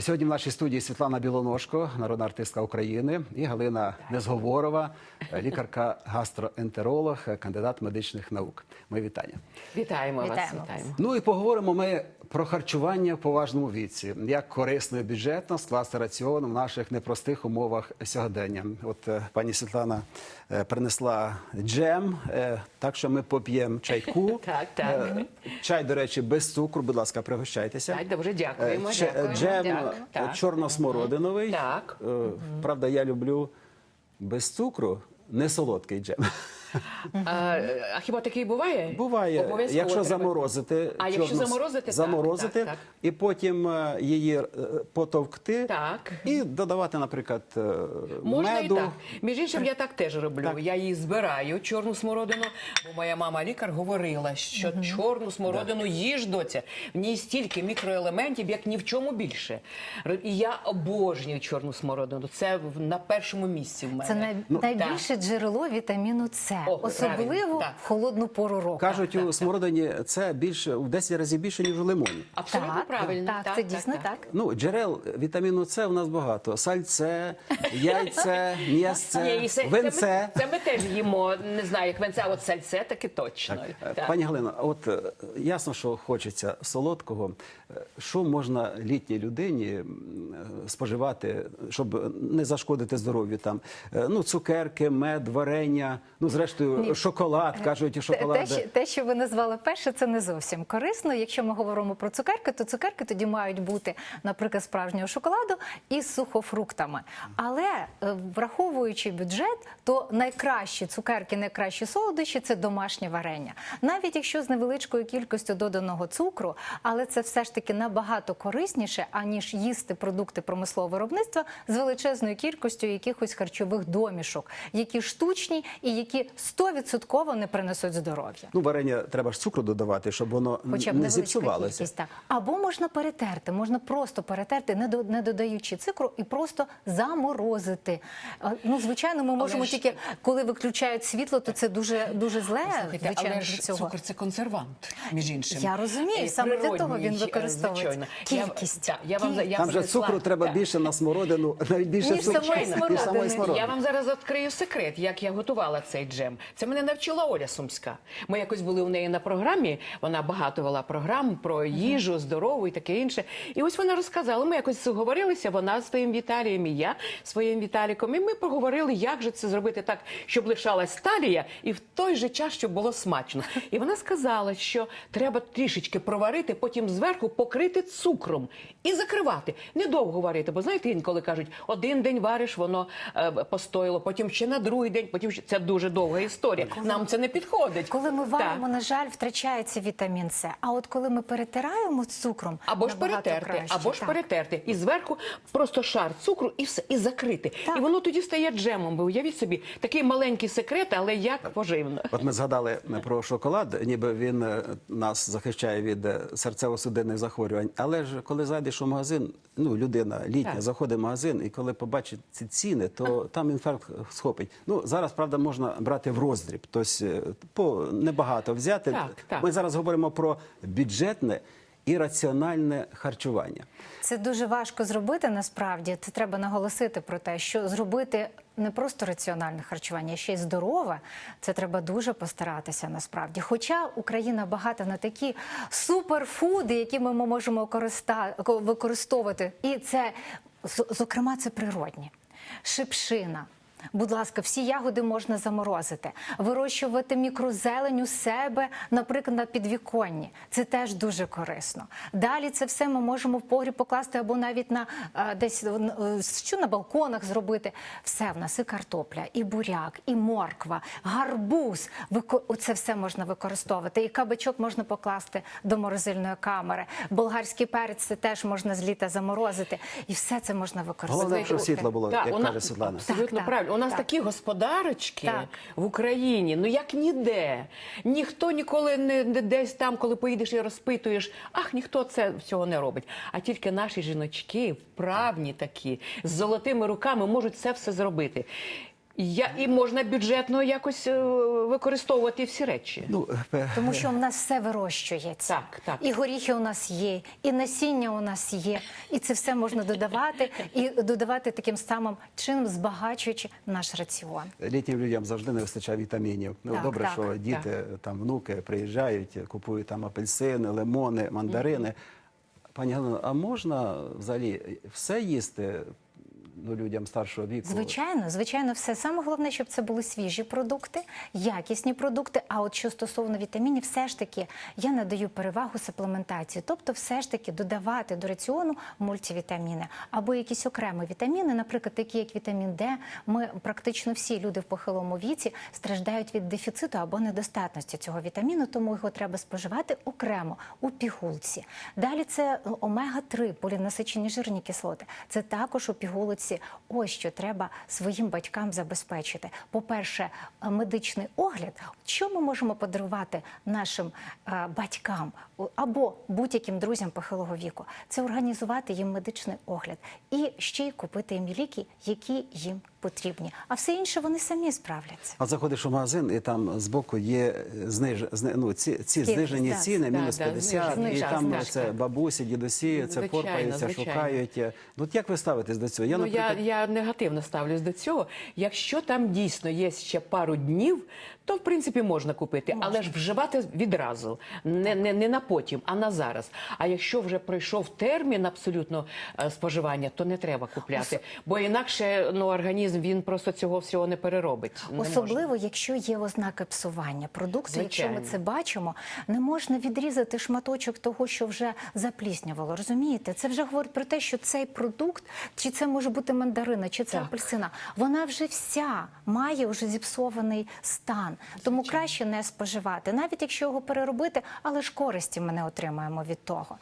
Сьогодні в нашій студії Світлана Білоножко, народна артистка України, і Галина Незговорова, лікарка гастроентеролог, кандидат медичних наук. Ми вітання. Вітаємо. Вітаємо вас. Вітаємо. Ну і поговоримо ми про харчування в поважному віці, як корисно і бюджетно скласти раціон в наших непростих умовах сьогодення. От е, пані Світлана е, принесла джем, е, так що ми поп'ємо чайку. Так, так. Чай, до речі, без цукру. Будь ласка, пригощайтеся. Так, дуже дякуємо. Дякуємо. Джем Так, чорно-смородиновий. Так. Правда, я люблю без цукру, не солодкий джем. А, а хіба такий буває? Буває, Обов'язково якщо треба. заморозити, А якщо чорно- заморозити, так, заморозити так, так. і потім е, її е, потовкти Так. і додавати, наприклад, е, Можна меду. і так. Між іншим, я так теж роблю. Так. Я її збираю, чорну смородину, бо моя мама лікар говорила, що чорну смородину їж доця. В ній стільки мікроелементів, як ні в чому більше. Р- І я обожнюю чорну смородину. Це в- на першому місці в мене. Це най... Ну, найбільше джерело вітаміну С, О, особливо правильно, в холодну пору року. Кажуть, у смородині це більше в 10 разів більше, ніж у лимоні. Абсолютно так, правильно. Так, це дійсно так. Ну, джерел вітаміну С у нас багато: сальце, яйце, Ні, м'ясце, і це. Це, ми, це ми теж їмо, не знаю, як венце, а от сальце таки точно. Так. Так. Пані Галина, от е, ясно, що хочеться солодкого. Е, Що можна літній людині м, е, споживати, щоб не зашкодити здоров'ю? Там Е, ну, цукерки, мед, варення, ну зрештою, Ні. шоколад кажуть, Те, шоколад. те, те, що ви назвали перше, це не зовсім корисно. Якщо ми говоримо про цукерки, то цукерки тоді мають бути, наприклад, справжнього шоколаду із сухофруктами. Але е, враховуючи бюджет, то найкращі цукерки, найкращі солодощі це домашнє варення. Навіть якщо з невеличкою кількістю доданого цукру, але це все ж таки набагато корисніше, аніж їсти продукти промислового виробництва з величезною кількістю якихось харчових домішок, які штучні і які 100% не принесуть здоров'я. Ну, варення треба ж цукру додавати, щоб воно Хоча б не зіпсувалося. кількість, так. Або можна перетерти, можна просто перетерти, не, до- не додаючи цукру, і просто заморозити. Ну, звичайно, ми можемо ж- тільки, коли виключають світло, то це дуже, дуже зле, Слухайте, звичайно, але ж цього. цукор це консервант, між іншим. Я розумію, саме для того він використовується. звичайно. Я- Кількість. я вам за- я Там же цукру треба більше на смородину, навіть більше цукру, ніж самої смородини. Я вам зараз відкрию секрет, як я готувала цей джем. Це мене навчила Оля Сумська. Ми якось були у неї на програмі. Вона багато вела програм про їжу, здорову і таке інше. І ось вона розказала. Ми якось зговорилися. Вона з своїм Віталієм і я своїм Віталіком. І ми поговорили, як же це зробити так, щоб лишалась талія, і в той же час, щоб було смачно. І вона сказала, що треба трішечки проварити, потім зверху покрити цукром і закривати. Недовго варити, бо знаєте, інколи кажуть, один день вариш, воно е, постояло, потім ще на другий день, потім ще це дуже довга історія. Нам це не підходить. Коли ми Так. варимо, на жаль, втрачається вітамін С. А от коли ми перетираємо цукром, Або ж перетерти, краще. або ж Так. перетерти. І зверху просто шар цукру і все, і закрити. Так. І воно тоді стає джемом. Ви уявіть собі, такий маленький секрет, але як поживно. От ми згадали про шоколад, ніби він е, нас захищає від е, серцево-судинних захворювань. Але ж коли зайдеш у магазин, ну людина літня Так. заходить в магазин, і коли побачить ці ціни, то там інфаркт схопить. Ну зараз правда можна брати в роздріб, тобто по небагато взяти. Так, так. Ми зараз говоримо про бюджетне і раціональне харчування. Це дуже важко зробити насправді. Це треба наголосити про те, що зробити не просто раціональне харчування, а ще й здорове. Це треба дуже постаратися насправді. Хоча Україна багата на такі суперфуди, які ми можемо використовувати, і це зокрема це природні шипшина. Будь ласка, всі ягоди можна заморозити, вирощувати мікрозелень у себе, наприклад, на підвіконні. Це теж дуже корисно. Далі це все ми можемо в погріб покласти або навіть на е, десь е, що на балконах зробити. Все в нас і картопля, і буряк, і морква, гарбуз. Це все можна використовувати. І кабачок можна покласти до морозильної камери. Болгарський перець це теж можна з літа заморозити. І все це можна використовувати. Головне, щоб світло було, Так, як каже Світлана. Абсолютно Так, так, правильно. У нас так. такі господарочки Так. в Україні, ну як ніде. Ніхто ніколи не, не десь там, коли поїдеш і розпитуєш, ах, ніхто це цього не робить. А тільки наші жіночки, вправні такі, з золотими руками можуть це все зробити. Я, і можна бюджетно якось е, використовувати всі речі. Ну, Тому що в нас все вирощується. Так, так. І горіхи у нас є, і насіння у нас є, і це все можна додавати і додавати таким самим чином, збагачуючи наш раціон. літнім людям завжди не вистачає вітамінів. Ну Так, добре, так, що діти там внуки приїжджають, купують там апельсини, лимони, мандарини. Пані Галина, а можна взагалі все їсти ну, людям старшого віку? Звичайно, звичайно, все саме головне, щоб це були свіжі продукти, якісні продукти. А от що стосовно вітамінів, все ж таки я надаю перевагу суплементації, тобто, все ж таки додавати до раціону мультивітаміни або якісь окремі вітаміни, наприклад, такі як вітамін Д. Ми практично всі люди в похилому віці страждають від дефіциту або недостатності цього вітаміну, тому його треба споживати окремо у пігулці. Далі це омега 3 полінасичені жирні кислоти. Це також у пігулці. Ось що треба своїм батькам забезпечити. По-перше, е, медичний огляд. Що ми можемо подарувати нашим е, батькам або будь-яким друзям похилого віку? Це організувати їм медичний огляд і ще й купити їм ліки, які їм потрібні. А все інше вони самі справляться. А заходиш у магазин, і там збоку є зниж... зни- ну, ці, ці знижені да. ціни, Да, мінус да, 50, і там знижка. це бабусі, дідусі, це порпаються, шукають. Ну, от як ви ставитесь до цього? Я, ну, наприклад, я, я негативно ставлюсь до цього. Якщо там дійсно є ще пару днів, то в принципі можна купити, але ж вживати відразу, не, не, не на потім, а на зараз. А якщо вже пройшов термін абсолютно е, споживання, то не треба купляти, бо інакше ну організм він просто цього всього не переробить. Не можна. Особливо, якщо є ознаки псування продукту, якщо ми це бачимо, не можна відрізати шматочок того, що вже запліснявало. Розумієте? Це вже говорить про те, що цей продукт, чи це може бути мандарина, чи це Так. апельсина, вона вже вся має вже зіпсований стан. Тому краще не споживати, навіть якщо його переробити, але ж користі ми не отримаємо від того.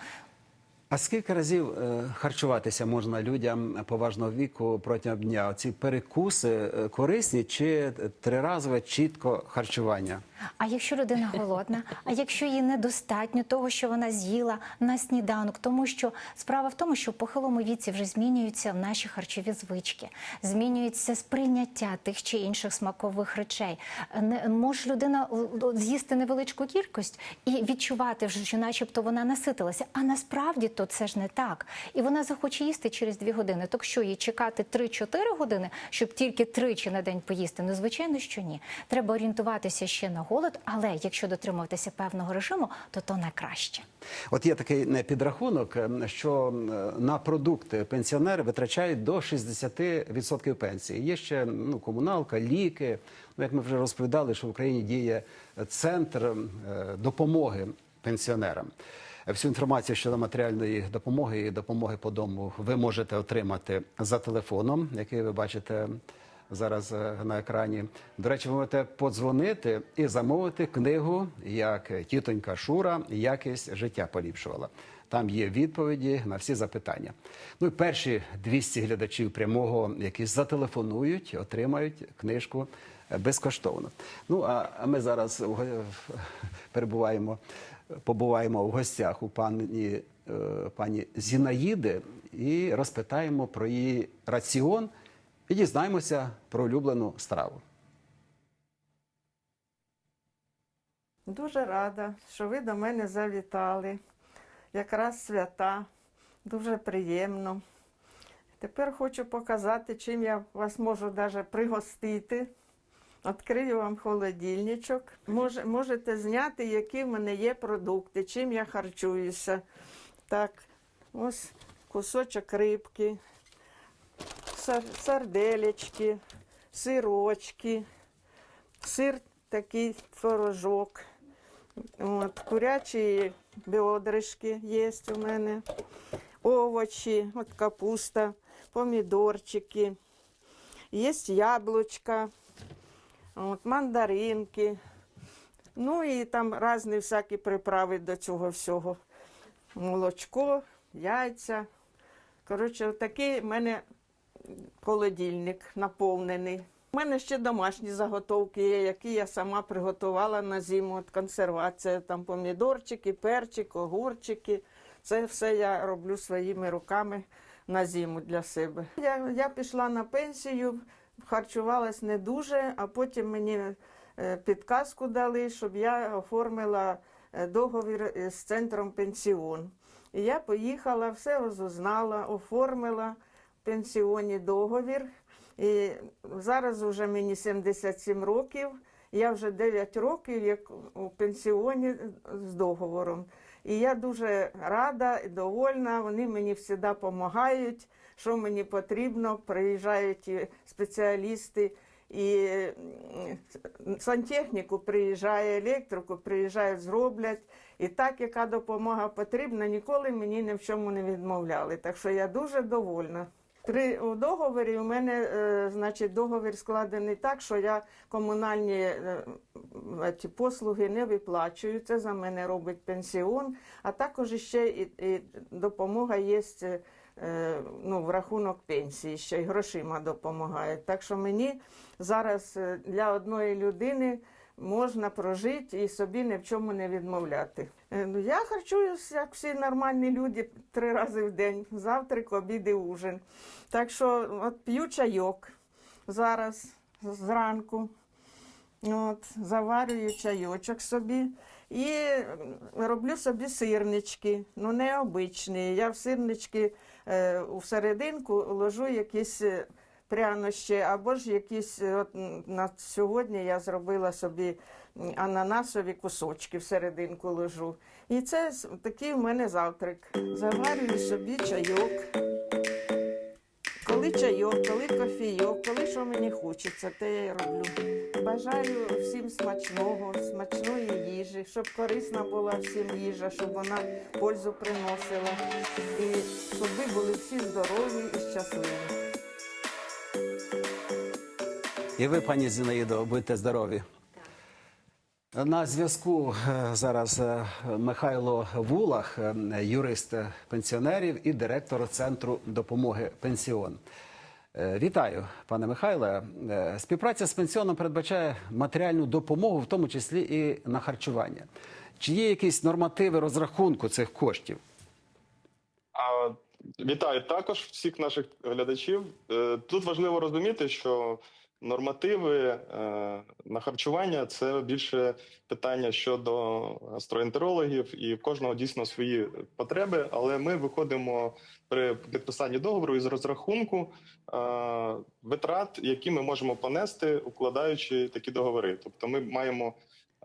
А скільки разів е, харчуватися можна людям поважного віку протягом дня? Ці перекуси е, корисні чи триразове чітко харчування? А якщо людина голодна, а якщо їй недостатньо того, що вона з'їла на сніданок, тому що справа в тому, що в похилому віці вже змінюються наші харчові звички, змінюється сприйняття тих чи інших смакових речей. Не може людина з'їсти невеличку кількість і відчувати вже, що начебто вона наситилася. А насправді то це ж не так. І вона захоче їсти через дві години. Так що їй чекати 3-4 години, щоб тільки тричі на день поїсти? Ну, звичайно, що ні. Треба орієнтуватися ще на голод, але якщо дотримуватися певного режиму, то то найкраще. От є такий не підрахунок, е, що е, на продукти пенсіонери витрачають до 60% пенсії. Є ще ну, комуналка, ліки. Ну, як ми вже розповідали, що в Україні діє центр е, допомоги пенсіонерам. Е, Всю інформацію щодо матеріальної допомоги і допомоги по дому ви можете отримати за телефоном, який ви бачите зараз е, на екрані. До речі, ви можете подзвонити і замовити книгу, як тітонька Шура якість життя поліпшувала. Там є відповіді на всі запитання. Ну і перші 200 глядачів прямого, які зателефонують, отримають книжку е, безкоштовно. Ну а ми зараз перебуваємо, побуваємо в гостях у пані, е, пані Зінаїди і розпитаємо про її раціон і дізнаємося про улюблену страву. Дуже рада, що ви до мене завітали. Якраз свята, дуже приємно. Тепер хочу показати, чим я вас можу навіть пригостити. Відкрию вам холодильничок. Мож, можете зняти, які в мене є продукти, чим я харчуюся. Так, ось кусочок рибки, сарделечки, сирочки, сир такий творожок. От, курячі бедришки є у мене, овочі, от капуста, помідорчики, є яблучка, от, мандаринки. Ну і там різні всякі приправи до цього всього. Молочко, яйця. Коротше, такий в мене холодильник наповнений. У мене ще домашні заготовки є, які я сама приготувала на зиму. От консервація, там помідорчики, перчик, огурчики. Це все я роблю своїми руками на зиму для себе. Я, я пішла на пенсію харчувалась не дуже, а потім мені е, підказку дали, щоб я оформила е, договір з центром пенсіон. І я поїхала, все розузнала, оформила пенсіоні договір. І зараз вже мені 77 років. Я вже 9 років як у пенсіоні з договором. І я дуже рада і довольна. Вони мені завжди допомагають, що мені потрібно. Приїжджають і спеціалісти, і сантехніку приїжджає, електрику приїжджають, зроблять. І так, яка допомога потрібна, ніколи мені ні в чому не відмовляли. Так що я дуже довольна. При у договорі у мене, е, значить, договір складений так, що я комунальні е, е, послуги не виплачую. Це за мене робить пенсіон, а також ще і, і допомога є е, ну, в рахунок пенсії, ще й грошима допомагають. Так що мені зараз для одної людини можна прожити і собі ні в чому не відмовляти. Е, Ну, я харчуюсь, як всі нормальні люди, три рази в день: завтрак, обід і ужин. Так що от п'ю чайок зараз зранку. От, заварюю чайочок собі і роблю собі сирнички, ну необичні. Я в сирнички е, у серединку ложу якісь е, прянощі, або ж якісь, е, от на сьогодні я зробила собі ананасові кусочки в серединку ложу. І це такий в мене завтрак. Заварюю собі чайок. Коли чайок, коли кофійок, коли що мені хочеться, те я роблю. Бажаю всім смачного, смачної їжі, щоб корисна була всім їжа, щоб вона пользу приносила. І щоб ви були всі здорові і щасливі. І ви, пані Зінаїдо, будьте здорові. На зв'язку е, зараз е, Михайло Вулах, е, юрист пенсіонерів і директор центру допомоги пенсіон. Вітаю, пане Михайле. Співпраця з пенсіоном передбачає матеріальну допомогу, в тому числі і на харчування. Чи є якісь нормативи розрахунку цих коштів? А, Вітаю також всіх наших глядачів. Тут важливо розуміти, що нормативи е, на харчування це більше питання щодо гастроентерологів, і в кожного дійсно свої потреби. Але ми виходимо при підписанні договору із розрахунку е, витрат, які ми можемо понести, укладаючи такі договори. Тобто, ми маємо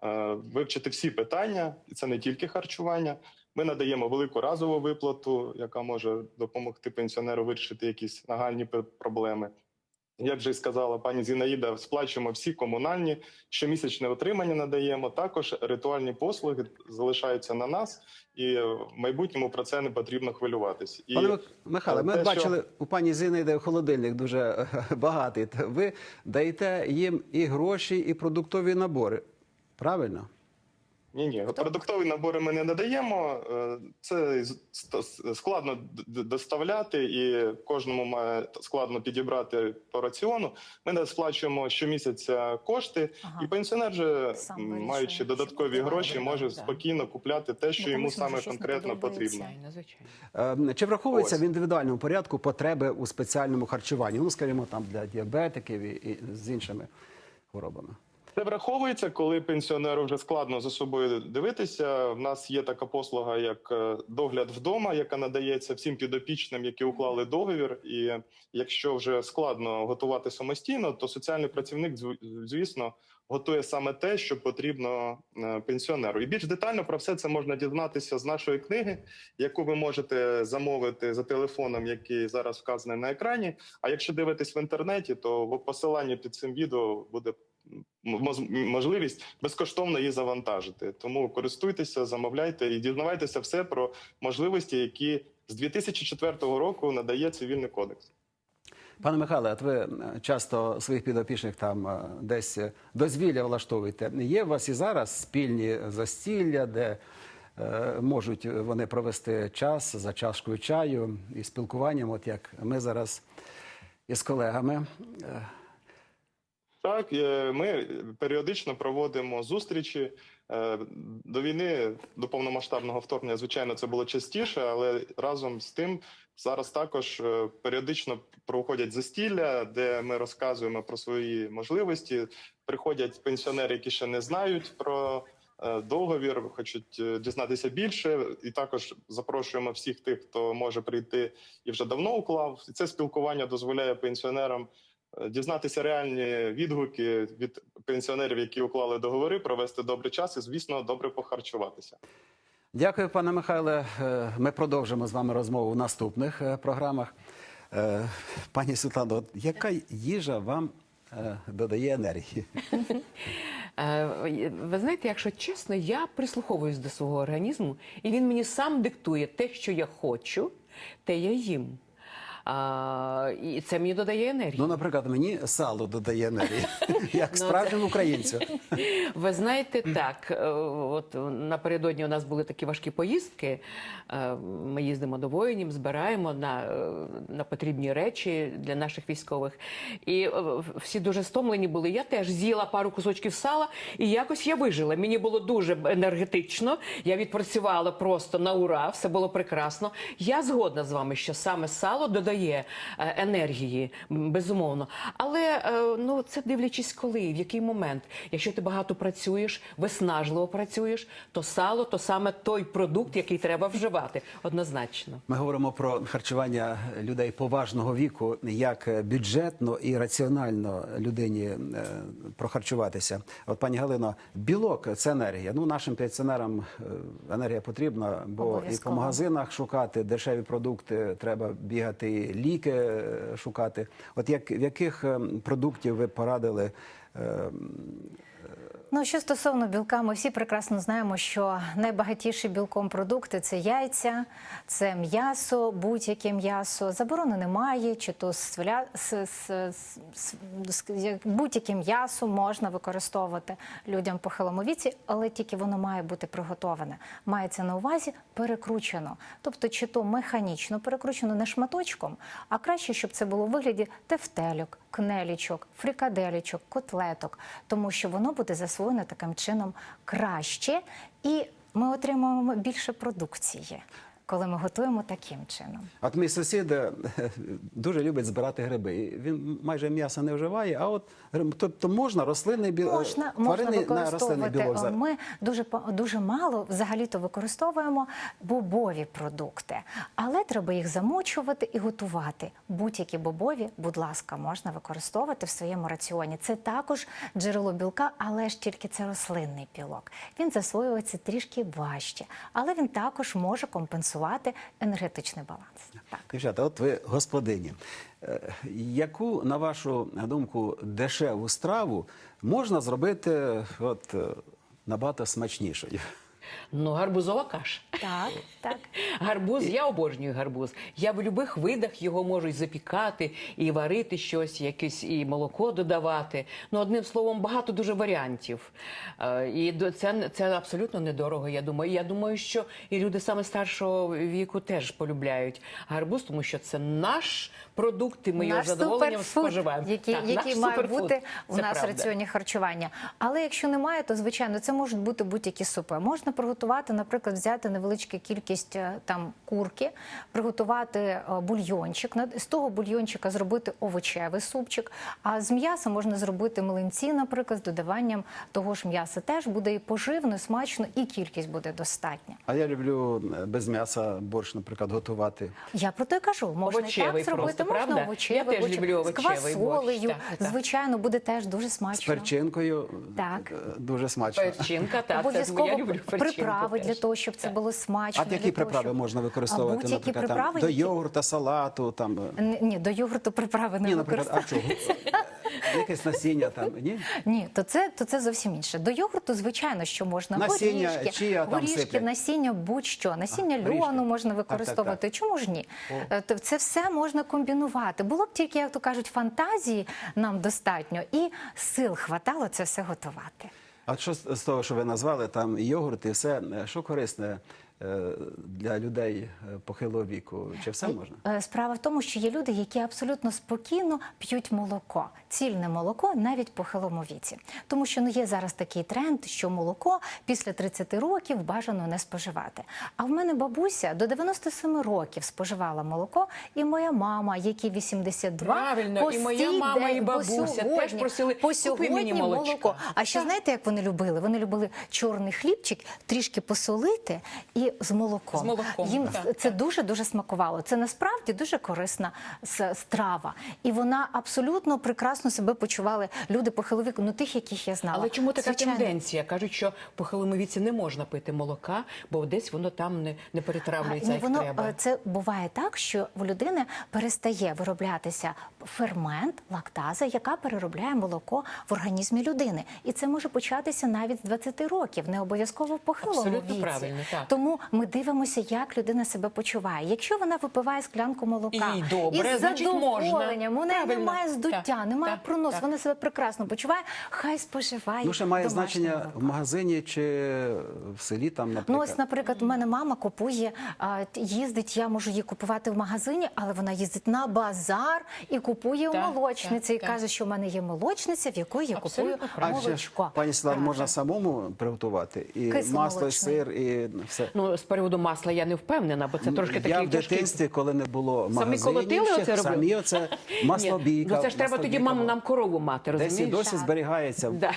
е, вивчити всі питання, і це не тільки харчування. Ми надаємо велику разову виплату, яка може допомогти пенсіонеру вирішити якісь нагальні проблеми. Як вже й сказала пані Зінаїда, сплачуємо всі комунальні, щомісячне отримання надаємо. Також ритуальні послуги залишаються на нас, і в майбутньому про це не потрібно хвилюватись. І Пане Мих- Михайле, ми те, що- бачили у пані Зінаїди холодильник дуже багатий. Ви даєте їм і гроші, і продуктові набори. Правильно? Ні, ні, продуктові набори ми не надаємо. Е, Це складно доставляти, і кожному має складно підібрати по раціону. Ми не сплачуємо щомісяця кошти, Ага. і пенсіонер же, маючи що додаткові гроші, може спокійно купляти те, що йому саме конкретно потрібно. Звичайно, звичайно. Е, Чи враховується Ось. в індивідуальному порядку потреби у спеціальному харчуванні? Ну, скажімо, там для діабетиків і, і з іншими хворобами. Це враховується, коли пенсіонеру вже складно за собою дивитися. В нас є така послуга, як е, догляд вдома, яка надається всім підопічним, які уклали договір. І якщо вже складно готувати самостійно, то соціальний працівник, звісно, готує саме те, що потрібно е, пенсіонеру. І більш детально про все це можна дізнатися з нашої книги, яку ви можете замовити за телефоном, який зараз вказаний на екрані. А якщо дивитесь в інтернеті, то в посиланні під цим відео буде можливість безкоштовно її завантажити. Тому користуйтеся, замовляйте і дізнавайтеся все про можливості, які з 2004 року надає цивільний кодекс. Пане Михайле, от ви е, часто своїх підопічних там е, десь е, дозвілля влаштовуєте. Є у вас і зараз спільні застілля, де е, можуть вони провести час за чашкою чаю і спілкуванням, от як ми зараз із колегами. Так, е, ми періодично проводимо зустрічі. Е, До війни, до повномасштабного вторгнення, звичайно, це було частіше, але разом з тим Зараз також е, періодично проходять застілля, де ми розказуємо про свої можливості. Приходять пенсіонери, які ще не знають про договір, хочуть дізнатися більше, і також запрошуємо всіх тих, хто може прийти і вже давно уклав. І це спілкування дозволяє пенсіонерам дізнатися реальні відгуки від пенсіонерів, які уклали договори, провести добрий час і, звісно, добре похарчуватися. Дякую, пане Михайле. Е, Ми продовжимо з вами розмову в наступних е, програмах. Е, Пані Світлано, яка їжа вам е, додає енергії? Е, Ви знаєте, якщо чесно, я прислуховуюсь до свого організму, і він мені сам диктує те, що я хочу, те я їм. А, і це мені додає енергії. Ну, наприклад, мені сало додає енергії, як справжньому українцю. Ви знаєте, так, е, от напередодні у нас були такі важкі поїздки. Е, Ми їздимо до воїнів, збираємо на, е, на потрібні речі для наших військових. І всі дуже стомлені були. Я теж з'їла пару кусочків сала, і якось я вижила. Мені було дуже енергетично. Я відпрацювала просто на ура, все було прекрасно. Я згодна з вами, що саме сало додає е, енергії, безумовно. Але е, ну це дивлячись, коли, в який момент. Якщо ти багато працюєш, виснажливо працюєш, то сало то саме той продукт, який треба вживати, однозначно. Ми говоримо про харчування людей поважного віку, як бюджетно і раціонально людині е, прохарчуватися. От пані Галино, білок це енергія. Ну нашим пенсіонерам енергія потрібна, бо і по магазинах шукати дешеві продукти, треба бігати, ліки е, шукати. От як в яких е, продуктів ви порадили? Ну, що стосовно білка, ми всі прекрасно знаємо, що найбагатіші білком продукти це яйця, це м'ясо, будь-яке м'ясо. Заборони немає, чи то свля... с- с- с- с- будь-яке м'ясо можна використовувати людям по хилому віці, але тільки воно має бути приготоване. Мається на увазі перекручено. Тобто, чи то механічно перекручено не шматочком, а краще, щоб це було у вигляді тефтельок, кнелічок, фрикаделічок, котлеток, тому що воно буде засвоєно таким чином краще, і ми отримуємо більше продукції, коли ми готуємо таким чином. От мій сусід е, дуже любить збирати гриби. Він майже м'яса не вживає, а от тобто можна рослинний білок, Можна, можна тваринний на використовувати. білок. Ми дуже дуже мало взагалі-то використовуємо бобові продукти, але треба їх замочувати і готувати. Будь-які бобові, будь ласка, можна використовувати в своєму раціоні. Це також джерело білка, але ж тільки це рослинний білок. Він засвоюється трішки важче, але він також може компенсувати енергетичний баланс. Так. Дівчата, от ви господині. Е, Яку, на вашу думку, дешеву страву можна зробити от, е, набагато смачнішою? Ну, гарбузова каша. Так, так. Гарбуз, я обожнюю гарбуз. Я в будь-яких видах його можу і запікати, і варити щось, якесь і молоко додавати. Ну, одним словом, багато дуже варіантів. Е, І до- це, це абсолютно недорого. Я думаю. Я думаю, що і люди саме старшого віку теж полюбляють гарбуз, тому що це наш продукт, і ми його з задоволенням споживаємо. який, Так, який наш має суперфуд. бути у Це нас в правда. раціоні харчування. Але якщо немає, то звичайно це можуть бути будь-які супи. Можна приготувати, наприклад, взяти невеличку кількість е, там курки, приготувати е, бульйончик. на- З того бульйончика зробити овочевий супчик. А з м'яса можна зробити млинці, наприклад, з додаванням того ж м'яса. Теж буде і поживно, і смачно, і кількість буде достатня. А я люблю е, без м'яса борщ, наприклад, готувати. Я про те кажу, можна Овочевий і так зробити, просто, можна правда? овочевий, Я теж борщ, люблю з овочевий борщ, квасолею. так, так. Звичайно, буде теж дуже З смачно. перчинкою Так. дуже смачно. Перчинка, так, це я люблю перчинку приправи для того, щоб це було смачно. А які того, приправи щоб- можна використовувати, наприклад, приправи, там, до які- йогурта, салату, там. е, Ні, до йогурту приправи не Ні, використовують. Якесь насіння там, ні? Ні, то це, то це зовсім інше. До йогурту, звичайно, що можна Насіння горішки, чия там горішки, сиплять? насіння, будь-що. Насіння А, льону можна Так, так, використовувати. Чому ж ні? Е, то Це все можна комбінувати. Було б тільки, як то кажуть, фантазії нам достатньо і сил хватало це все готувати. А що з того, що ви назвали, там йогурт і все, е, що корисне для людей е, похилого віку? Чи все можна? Е, Справа в тому, що є люди, які абсолютно спокійно п'ють молоко, цільне молоко навіть по хилому віці. Тому що ну є зараз такий тренд, що молоко після 30 років бажано не споживати. А в мене бабуся до 97 років споживала молоко, і моя мама, якій 82, Правильно, по і моя сій мама, і день, по бабуся теж просили, по сьогодні мені молочка». молоко. А ще Так. знаєте, як вони любили? Вони любили чорний хлібчик, трішки посолити і з молоком. З молоком, Їм так, це дуже дуже смакувало. Це насправді дуже корисна страва, і вона абсолютно прекрасно себе почували люди похилого віку, ну тих, яких я знала. Але чому така Звичайно. тенденція? Кажуть, що по хилому віці не можна пити молока, бо десь воно там не, не перетравлюється, як воно треба. е, це буває так, що в людини перестає вироблятися фермент, лактаза, яка переробляє молоко в організмі людини, і це може початися навіть з 20 років, не обов'язково в похилому Абсолютно віці. правильно, так. Тому ми дивимося, як людина себе почуває. Якщо вона випиває склянку молока І добре, із значить, задоволенням, у неї Правильно. немає здуття, Так, немає так, пронос, так. вона себе прекрасно почуває. Хай споживає. Ну, ще має значення молоко. в магазині чи в селі там, Ну, ось, наприклад, у мене мама купує, їздить, я можу її купувати в магазині, але вона їздить на базар і купує Так, у молочниці. так, і так. каже, що в мене є молочниця, в якої я купую Абсолютно правильно. Молочко. пані Світлана, можна самому приготувати і Кисломолочний. масло, і сир, і все. Ну, з приводу масла я не впевнена, бо це трошки я такий в тяжкий. дитинстві, коли не було Самі колотили ще, оце робили? самі оце маслобійка. Ну це ж треба тоді мам, нам корову мати, Десь і досі зберігається Да.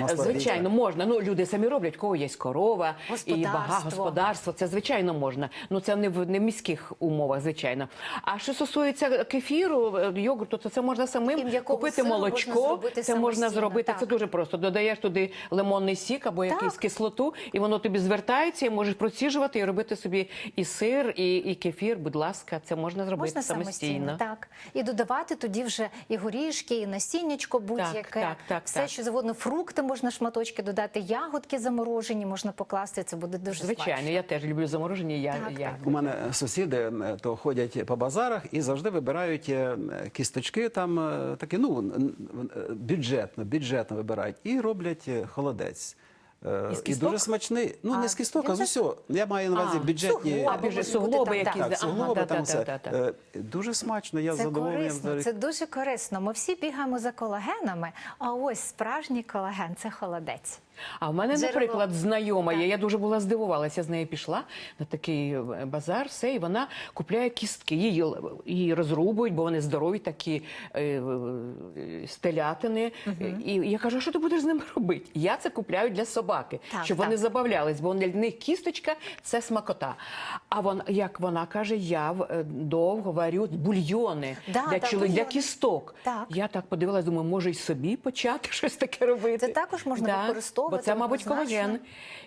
маслобійка. Звичайно, можна. Ну люди самі роблять, кого є корова і бага господарство. Це звичайно можна. Ну це не в не в міських умовах, звичайно. А що стосується кефіру, е, йогурту, то це можна самим купити молочко. це можна зробити. так. Це дуже просто. Додаєш туди лимонний сік або якусь кислоту, і воно тобі звертається, і можеш проціжувати і робити собі і сир, і, і кефір. Будь ласка, це можна зробити Можна самостійно, так. І додавати тоді вже і горішки, і насіннячко будь-яке. так, так, все, так. що завгодно, фрукти можна шматочки додати, ягодки заморожені можна покласти. Це буде дуже Звичайно, смачно. я теж люблю заморожені. Я, Так, я так. У мене сусіди то ходять по базарах і завжди вибирають е, кісточки там е, такі, ну бюджетно, бюджетно вибирають і роблять е, холодець. Е, Із І кісток? дуже смачний. Ну не з кісток, а з усього. Я маю на увазі А, бюджетні. суглоби суглоби там, якісь, так. Так, Ага, суглоби да, там да, все. да, да. Е, Дуже смачно, я Це задоволений. корисно, це дуже корисно. Ми всі бігаємо за колагенами, а ось справжній колаген це холодець. А в мене, Джерело. наприклад, знайома є. Так. Я дуже була здивувалася. З нею пішла на такий е, базар, все, і вона купляє кістки. Її, її розрубують, бо вони здорові, такі е, е, стелятини. І я кажу, а що ти будеш з ними робити? Я це купляю для собаки, Так, щоб так. вони забавлялись, бо для них кісточка це смакота. А вона, як вона каже, я е, довго варю бульйони Да, для да, чоловік, для кісток. Так. Я так подивилась, думаю, може й собі почати щось таке робити. Це також можна Да, використовувати Бо це, мабуть, колаген.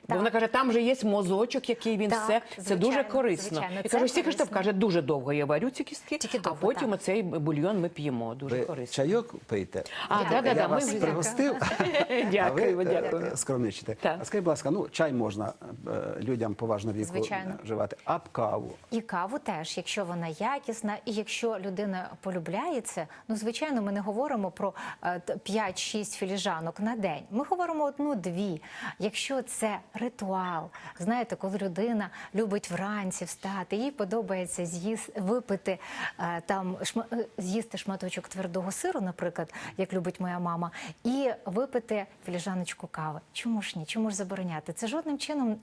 Бо вона каже, там же є мозочок, який він Так, все. Це дуже корисно. звичайно, І кажу, стільки ж каже, дуже довго я варю ці кістки, Тільки а потім так. оцей бульйон ми п'ємо. Дуже Ви корисно. чайок пийте. А, да, да, да, я ми вас пригостив. Дякую, ви, е, дякую. е, скромничите. А скажіть, будь ласка, ну чай можна е, людям поважного віку Звичайно. вживати, а каву. І каву теж, якщо вона якісна, і якщо людина полюбляє це, ну звичайно, ми не говоримо про е, т- 5-6 філіжанок на день. Ми говоримо одну-дві. Якщо це ритуал, знаєте, коли людина любить вранці встати, їй подобається з'їс випити е, там е, з'їсти шматочок твердого сиру, наприклад, як любить моя мама, і випити філіжаночку кави. Чому ж ні? Чому ж забороняти? Це жодним чином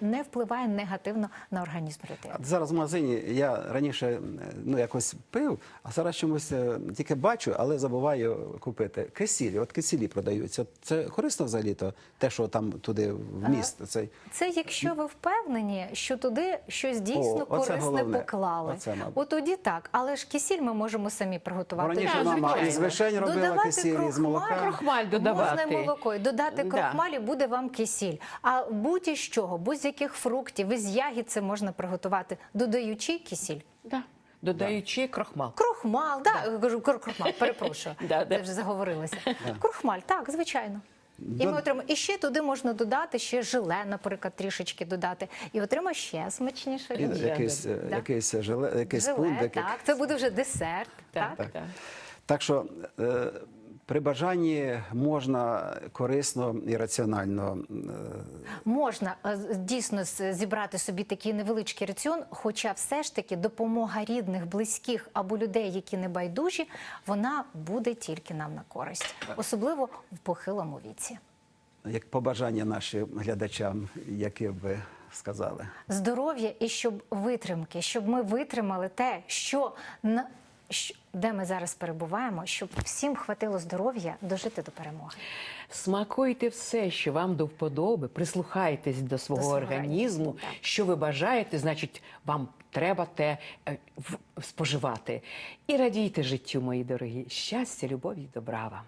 не впливає негативно на організм людини. Зараз в магазині я раніше ну якось пив, а зараз чомусь е, тільки бачу, але забуваю купити. Кисілі, от кисілі продаються. Це корисно взагалі то те, що там туди в міст. Цей Це якщо ви впевнені, що туди щось дійсно О, корисне головне. поклали. Оце. От тоді так, але ж кисіль ми можемо самі Бо приготувати. раніше Так, мама звичайно. із вишень робила Додавати кисілі, з крохмаль, молока. Крохмаль додавати. Можна молоко, додати Да. крохмаль буде вам кисіль. А будь-із чого, будь-яких фруктів, із ягід це можна приготувати, додаючи кисіль. Да. Додаючи крохмал. Крохмал, да, я кажу кр- крохмал, перепрошую. Я вже заговорилася. Крохмаль, так, звичайно. І ми отримаємо. І ще туди можна додати ще желе, наприклад, трішечки додати. І отримаємо ще смачніше. І річ. якийсь, е, Да. якийсь желе, якийсь Желе, пундик. так, це буде вже десерт. Так, Так, так. Так що е, При бажанні можна корисно і раціонально е, Можна е, дійсно зібрати собі такий невеличкий раціон, хоча все ж таки допомога рідних, близьких або людей, які не байдужі, вона буде тільки нам на користь, особливо в похилому віці. як побажання нашим глядачам, які б ви сказали. Здоров'я і щоб витримки, щоб ми витримали те, що- де ми зараз перебуваємо, щоб всім хватило здоров'я дожити до перемоги. Смакуйте все, що вам до вподоби, прислухайтесь до свого свого організму. організму. Що ви бажаєте, значить, вам треба те е, споживати. І радійте життю, мої дорогі. Щастя, любові і добра вам.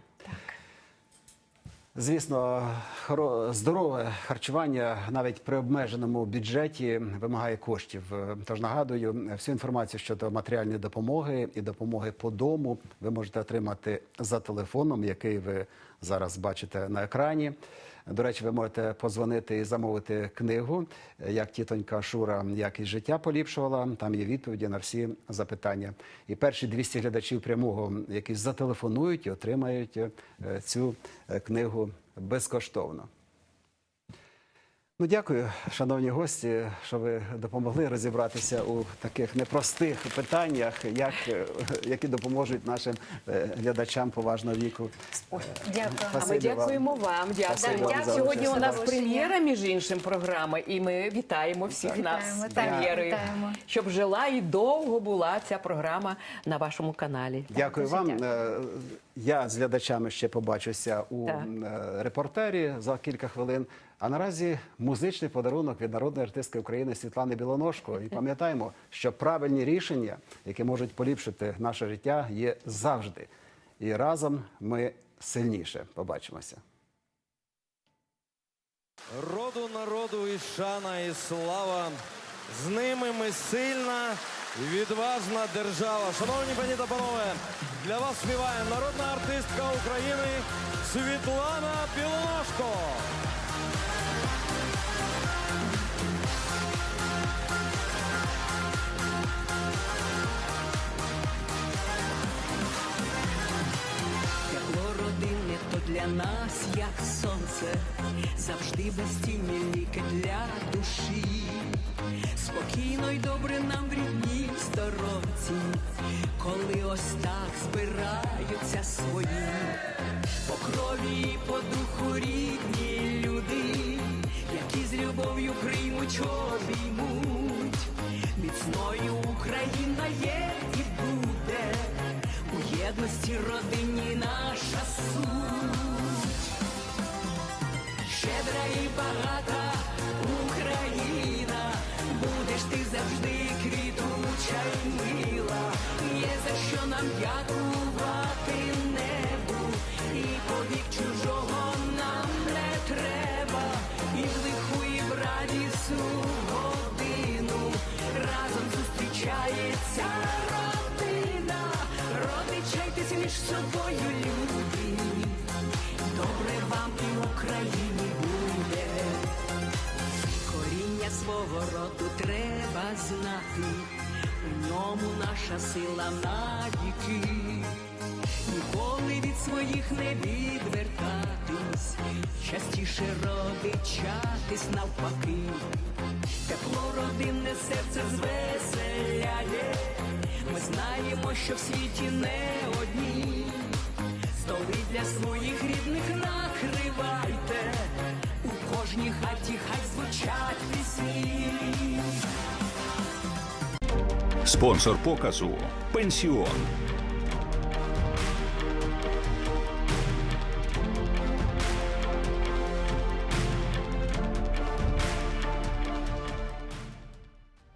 Звісно, здорове харчування навіть при обмеженому бюджеті вимагає коштів. Е, Тож нагадую, всю інформацію щодо матеріальної допомоги і допомоги по дому ви можете отримати за телефоном, який ви зараз бачите на екрані. До речі, ви можете позвонити і замовити книгу, е, як тітонька Шура якість життя поліпшувала. Там є відповіді на всі запитання. І перші 200 глядачів прямого, які зателефонують і отримають е, цю е, книгу безкоштовно. Ну, дякую, шановні гості, що ви допомогли розібратися у таких непростих питаннях, як, е, які допоможуть нашим е, глядачам поважного віку. Дякую. А ми дякуємо вам. Спасибі Дякуємо. вам за Сьогодні у нас прем'єра, між іншим, програми, і ми вітаємо всіх Вітаємо, нас з прем'єрою. Щоб жила і довго була ця програма на вашому каналі. Дякую дуже вам. дякую. Е, Я з глядачами ще побачуся у Так. е, репортері за кілька хвилин. А наразі музичний подарунок від народної артистки України Світлани Білоножко. І пам'ятаємо, що правильні рішення, які можуть поліпшити наше життя, є завжди. І разом ми сильніше. Побачимося. Роду народу і шана, і слава. З ними ми сильна і відважна держава. Шановні пані та панове, для вас співає народна артистка України Світлана Білоножко. Для нас, як сонце, завжди безцінні ліки для душі. Спокійно й добре нам в рідній сторонці, коли ось так збираються свої, по крові по духу рідні люди, які з любов'ю приймуть, обіймуть. Міцною Україна є і буде. У єдності родині наша суть. Щедра і багата Україна, будеш ти завжди квітуча й мила. Є за що нам дякувати собою, люди. Добре вам і в Україні буде. Коріння свого роду треба знати, у ньому наша сила навіки. Ніколи від своїх не відвертатись, частіше родичатись навпаки. Тепло родинне серце звеселяє. Ми знаємо, що в світі не одні. Столи для своїх рідних накривайте. У кожній хаті хай звучать пісні. Спонсор показу Пенсіон.